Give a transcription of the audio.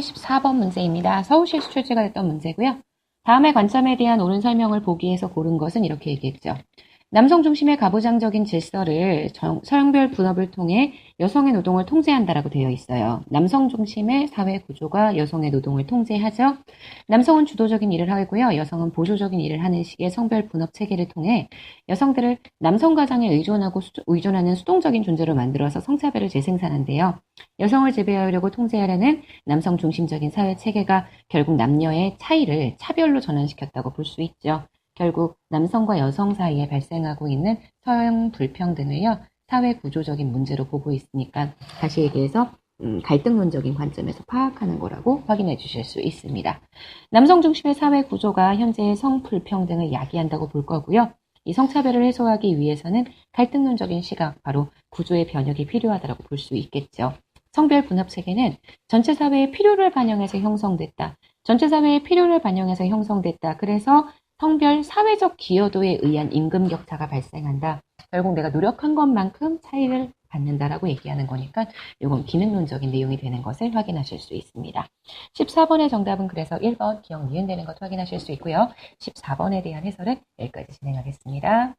74번 문제입니다. 서울시에서 출제가 됐던 문제고요. 다음의 관점에 대한 옳은 설명을 보기 위해서 고른 것은 이렇게 얘기했죠. 남성 중심의 가부장적인 질서를 정, 서양별 분업을 통해 여성의 노동을 통제한다라고 되어 있어요. 남성 중심의 사회 구조가 여성의 노동을 통제하죠. 남성은 주도적인 일을 하고요. 여성은 보조적인 일을 하는 식의 성별 분업 체계를 통해 여성들을 남성 가장에 의존하고 수, 의존하는 수동적인 존재로 만들어서 성차별을 재생산한대요. 여성을 지배하려고 통제하려는 남성 중심적인 사회 체계가 결국 남녀의 차이를 차별로 전환시켰다고 볼 수 있죠. 결국 남성과 여성 사이에 발생하고 있는 서양 불평등을요, 사회 구조적인 문제로 보고 있으니까 다시 얘기해서 음, 갈등론적인 관점에서 파악하는 거라고 확인해 주실 수 있습니다. 남성 중심의 사회 구조가 현재의 성불평등을 야기한다고 볼 거고요. 이 성차별을 해소하기 위해서는 갈등론적인 시각, 바로 구조의 변혁이 필요하다고 볼 수 있겠죠. 성별 분업 체계는 전체 사회의 필요를 반영해서 형성됐다. 전체 사회의 필요를 반영해서 형성됐다. 그래서 성별 사회적 기여도에 의한 임금 격차가 발생한다. 결국 내가 노력한 것만큼 차이를 받는다라고 얘기하는 거니까 이건 기능론적인 내용이 되는 것을 확인하실 수 있습니다. 14번의 정답은 그래서 1번 기억 니은 되는 것 확인하실 수 있고요. 14번에 대한 해설은 여기까지 진행하겠습니다.